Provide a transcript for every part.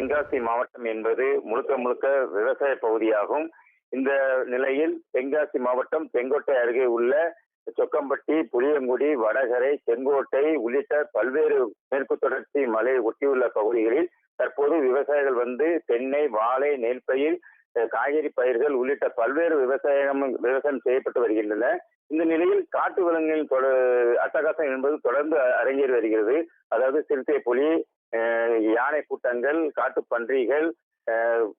தென்காசி மாவட்டம் என்பது முழுக்க முழுக்க விவசாய பகுதியாகும். இந்த நிலையில் தென்காசி மாவட்டம் செங்கோட்டை அருகே உள்ள சொக்கம்பட்டி புளியங்குடி வடகரை செங்கோட்டை உள்ளிட்ட பல்வேறு மேற்கு தொடர்ச்சி மலை ஒட்டியுள்ள பகுதிகளில் தற்போது விவசாயிகள் வந்து தென்னை வாழை நெல் பயிர் காய்கறி பயிர்கள் உள்ளிட்ட பல்வேறு விவசாயம் விவசாயம் செய்யப்பட்டு வருகின்றன. இந்த நிலையில் காட்டு விலங்குகளின் தொட அட்டகாசம் என்பது தொடர்ந்து அரங்கேறி வருகிறது. அதாவது சிறுத்தை புலி யானை கூட்டங்கள் காட்டு பன்றிகள்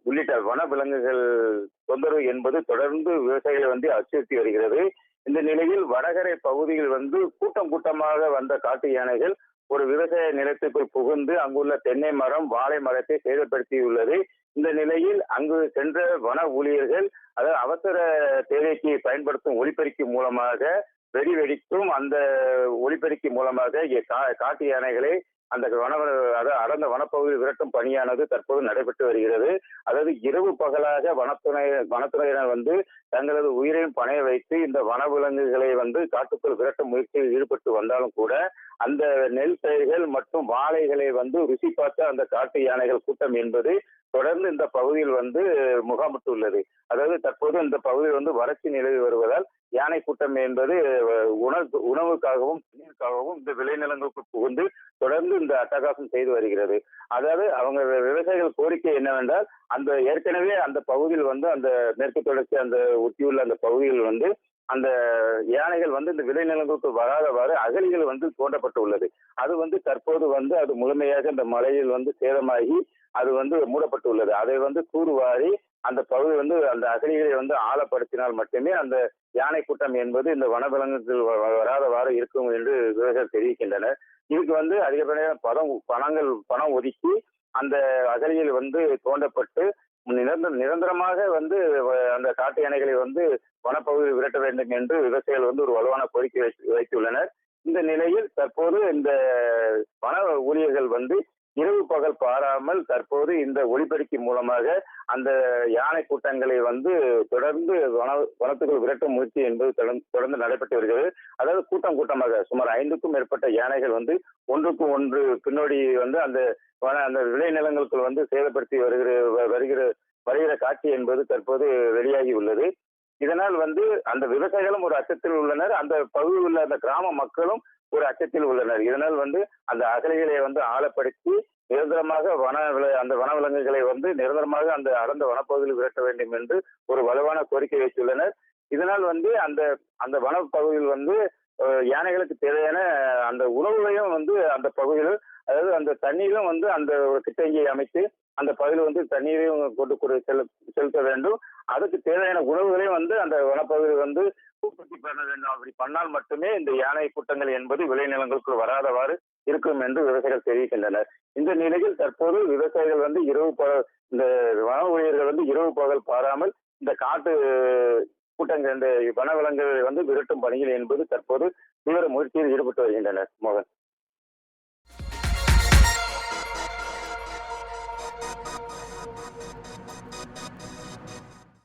உள்ளிட்ட வனவிலங்குகள் தொந்தரவு என்பது தொடர்ந்து விவசாயிகளை வந்து அச்சுறுத்தி வருகிறது. இந்த நிலையில் வடகரை பகுதியில் வந்து கூட்டம் கூட்டமாக வந்த காட்டு யானைகள் ஒரு விவசாய நிலத்துக்குள் புகுந்து அங்குள்ள தென்னை மரம் வாழை மரத்தை சேதப்படுத்தியுள்ளது. இந்த நிலையில் அங்கு சென்ற வன ஊழியர்கள் அதாவது அவசர தேவைக்கு பயன்படுத்தும் ஒலிபெருக்கி மூலமாக வெடி வெடித்தும் அந்த ஒலிபெருக்கி மூலமாக கா- காட்டு யானைகளை அந்த வன அதாவது அடர்ந்த வனப்பகுதி விரட்டும் பணியானது தற்போது நடைபெற்று வருகிறது. அதாவது இரவு பகலாக வனத்துறை வனத்துறையினர் வந்து தங்களது உயிரையும் பணைய வைத்து இந்த வனவிலங்குகளை வந்து காட்டுக்குள் விரட்டும் முயற்சியில் ஈடுபட்டு வந்தாலும் கூட அந்த நெல் பயிர்கள் மற்றும் வாழைகளை வந்து ருசி பார்த்த அந்த காட்டு யானைகள் கூட்டம் என்பது தொடர்ந்து இந்த பகுதியில் வந்து முகாமிட்டுள்ளது. அதாவது தற்போது இந்த பகுதியில் வந்து வறட்சி நிலவி வருவதால் யானை கூட்டம் என்பது உணவு உணவுக்காகவும் நீருக்காகவும் இந்த விளைநிலங்களுக்கு புகுந்து தொடர்ந்து இந்த அட்டகாசம் செய்து வருகிறது. அதாவது அவங்க விவசாயிகள் கோரிக்கை என்னவென்றால் அந்த ஏற்கனவே அந்த பகுதியில் வந்து அந்த மேற்கு தொடர்ச்சி அந்த ஒட்டியுள்ள அந்த பகுதியில் வந்து அந்த யானைகள் வந்து இந்த விளைநிலங்களுக்கு வராதவாறு அகழிகள் வந்து தோண்டப்பட்டு உள்ளது அது வந்து தற்போது வந்து அது முழுமையாக இந்த மலையில் வந்து சேதமாகி அது வந்து மூடப்பட்டுள்ளது. அதை வந்து தூர்வாரி அந்த பகுதி வந்து அந்த அகழிகளை வந்து ஆழப்படுத்தினால் மட்டுமே அந்த யானை கூட்டம் என்பது இந்த வனவிலங்குகள் வ- வராதவாறு இருக்கும் என்று விவசாயிகள் தெரிவிக்கின்றனர். இதுக்கு வந்து அதிகப்படியான பணம் பணங்கள் பணம் ஒதுக்கி அந்த அகழியில் வந்து தோண்டப்பட்டு நிரந்தர நிரந்தரமாக வந்து அந்த காட்டு யானைகளை வந்து வனப்பகுதியில் விரட்ட வேண்டும் என்று விவசாயிகள் வந்து ஒரு வலுவான கோரிக்கை வைத்துள்ளனர். இந்த நிலையில் தற்போது இந்த வன ஊழியர்கள் வந்து இரவு பகல் பாராமல் தற்போது இந்த ஒளிபெருக்கி மூலமாக அந்த யானை கூட்டங்களை வந்து தொடர்ந்து வன வனத்துக்குள் விரட்டும் முயற்சி என்பது தொடர்ந்து தொடர்ந்து நடைபெற்று வருகிறது. அதாவது கூட்டம் கூட்டமாக சுமார் ஐந்துக்கும் மேற்பட்ட யானைகள் வந்து ஒன்றுக்கு ஒன்று பின்னோடி வந்து அந்த வன அந்த விளைநிலங்களுக்குள் வந்து சேதப்படுத்தி வருகிற வ- வருகிற வருகிற காட்சி என்பது தற்போது வெளியாகி உள்ளது. இதனால் வந்து அந்த விவசாயிகளும் ஒரு அச்சத்தில் உள்ளனர். அந்த பகுதியில் உள்ள அந்த கிராம மக்களும் ஒரு அச்சத்தில் உள்ளனர். இதனால் வந்து அந்த அகலைகளை வந்து ஆழப்படுத்தி நிரந்தரமாக வன அந்த வனவிலங்குகளை வந்து நிரந்தரமாக அந்த அடர்ந்த வனப்பகுதியில் விரட்ட வேண்டும் என்று ஒரு வலுவான கோரிக்கை வைத்துள்ளனர். இதனால் வந்து அந்த அந்த வனப்பகுதியில் வந்து யானைகளுக்கு தேவையான அந்த உணவுகளையும் வந்து அந்த பகுதியில் அதாவது அந்த தண்ணீரும் வந்து அந்த ஒரு கிட்டங்கியை அமைத்து அந்த பகுதியில் வந்து தண்ணீரையும் கொண்டு செலு செலுத்த வேண்டும். அதுக்கு தேவையான உணவுகளையும் வந்து அந்த வனப்பகுதியில் வந்து உற்பத்தி பண்ண வேண்டும். அப்படி பண்ணால் மட்டுமே இந்த யானை கூட்டங்கள் என்பது விளைநிலங்களுக்குள் வராதவாறு இருக்கும் என்று விவசாயிகள் தெரிவிக்கின்றனர். இந்த நிலையில் தற்போது விவசாயிகள் வந்து இரவு பகல் இந்த வன ஊழியர்கள் வந்து இரவு பகல் பாராமல் இந்த காட்டு கூட்டங்கள் வனவிலங்குகளை வந்து விரட்டும் பணியில் என்பது தற்போது தீவிர முயற்சியில் ஈடுபட்டு வருகின்றனர் மோகன்.